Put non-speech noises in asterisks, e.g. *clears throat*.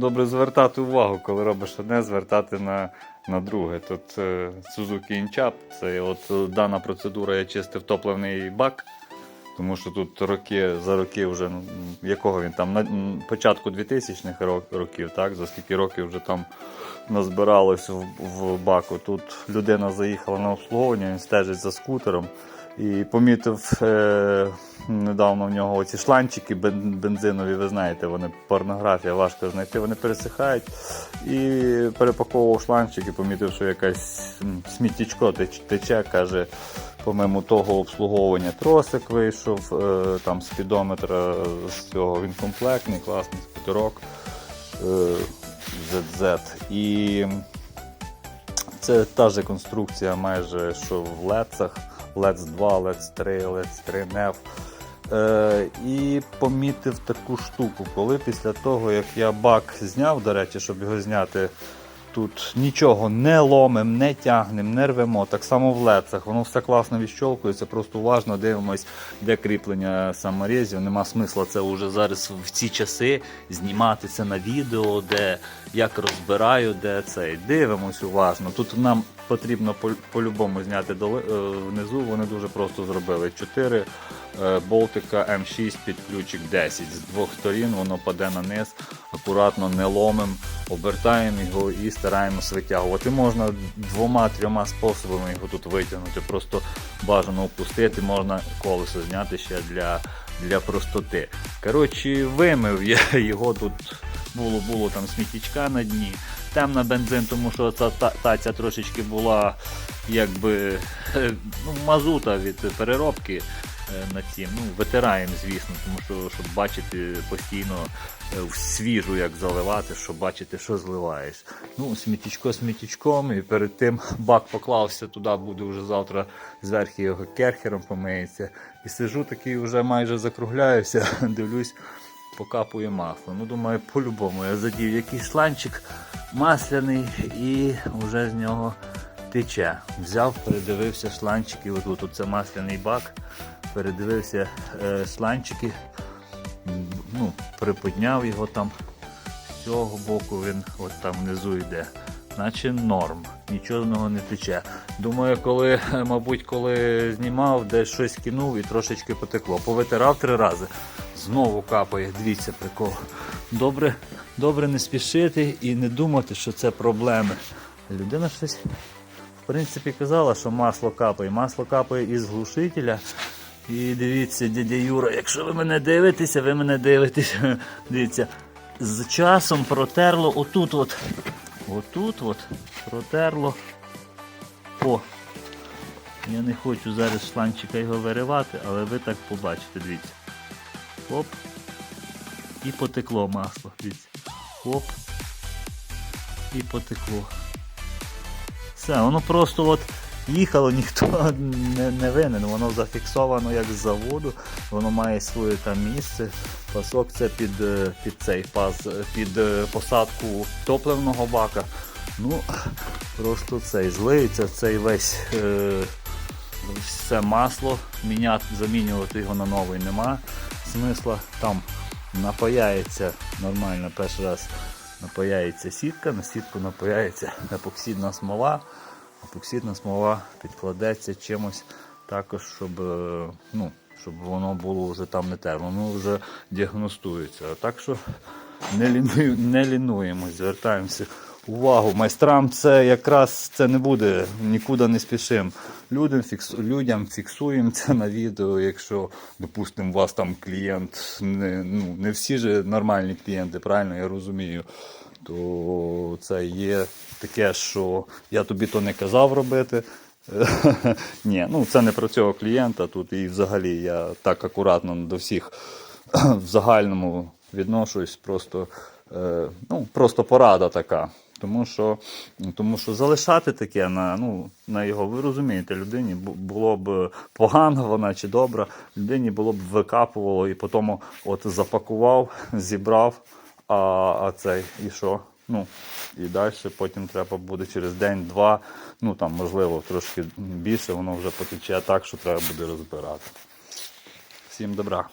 добре звертати увагу, коли робиш одне, звертати на, на друге. Тут е, Suzuki Inchap, це от дана процедура, я чистив топливний бак. Тому що тут роки за роки вже ну, якого він там на початку 2000-х ро- років, так за скільки років вже там назбиралось в, в баку. Тут людина заїхала на обслуговування, він стежить за скутером і помітив е, недавно в нього оці шланчики бензинові, ви знаєте, вони порнографія, важко знайти, вони пересихають. І перепаковував шланчики, помітив, що якась м, сміттячко тече, каже. Помимо того обслуговування тросик вийшов, е, там спідометра з цього він комплектний, класний скутерок е, ZZ. І це та ж конструкція майже, що в лецах. Лец 2, Лец 3, Лец 3 NEV. Е, і помітив таку штуку, коли після того, як я бак зняв, до речі, щоб його зняти, тут нічого не ломим, не тягнем, не рвемо. Так само в лецах, воно все класно відщолкується, просто уважно дивимось, де кріплення саморізів. Нема смисла це вже зараз в ці часи знімати це на відео, де як розбираю, де це. Дивимось уважно. Тут нам потрібно по- по-любому зняти е, внизу. Вони дуже просто зробили. 4 е, болтика М6 під ключик 10. З двох сторін воно паде на низ, акуратно не ломим, обертаємо його і стараємось витягувати. Можна двома-трьома способами його тут витягнути. Просто бажано опустити, можна колесо зняти ще для, для простоти. Коротше, вимив я *laughs* його тут. Було, було там сміттячка на дні. Темна бензин, тому що ця таця трошечки була якби е, ну, мазута від переробки е, на цім. Ну, витираємо, звісно, тому що щоб бачити постійно е, свіжу, як заливати, щоб бачити, що зливаєш. Ну, сміттячко сміттячком, і перед тим бак поклався туди, буде вже завтра зверху його керхером помиється. І сижу такий вже майже закругляюся, *laughs* дивлюсь покапує масло. Ну, думаю, по-любому я задів якийсь шланчик масляний і вже з нього тече. Взяв, передивився шланчики. Отут це масляний бак. Передивився е, шланчики, ну, приподняв його там з цього боку, він от там внизу йде. Наче норм, нічого не тече. Думаю, коли, *laughs* мабуть, коли знімав, десь щось кинув і трошечки потекло. Повитирав три рази. Знову капає, дивіться прикол. Добре, добре не спішити і не думати, що це проблеми. Людина щось, в принципі, казала, що масло капає. Масло капає із глушителя. І дивіться, дядя Юра, якщо ви мене дивитеся, ви мене дивитеся. *laughs* Дивіться, з часом протерло отут от. Отут от протерло. О! Я не хочу зараз шланчика його виривати, але ви так побачите, дивіться. Оп. І потекло масло. Дивіться. Оп. І потекло. Все, воно просто от їхало, ніхто *laughs* не, не винен. Воно зафіксовано як з заводу, воно має своє там місце. Пасок це під, е, під цей пас, е, під е, посадку топливного бака. Ну, просто цей злиється цей весь. Е, все масло, міняти, замінювати його на новий нема смисла. Там напаяється нормально перший раз напаяється сітка, на сітку напаяється епоксидна смола. Епоксидна смола підкладеться чимось також, щоб, е, ну, щоб воно було вже там не те, воно вже діагностується. Так що не, ліну, не лінуємось, звертаємося увагу. Майстрам це якраз це не буде, нікуди не спішимо. Людям, фіксу, людям фіксуємо це на відео, якщо, допустимо, у вас там клієнт, не, ну, не всі ж нормальні клієнти, правильно я розумію. То це є таке, що я тобі то не казав робити. *laughs* Ні, ну це не про цього клієнта. Тут і взагалі я так акуратно до всіх *clears throat* в загальному відношусь, просто, е, ну, просто порада така. Тому що, тому що залишати таке на, ну, на його, ви розумієте, людині було б погано вона чи добра, людині було б викапувало і потім от запакував, *laughs* зібрав, а, а цей і що? Ну, і далі потім треба буде через день-два, ну там можливо трошки більше, воно вже потече так, що треба буде розбирати. Всім добра.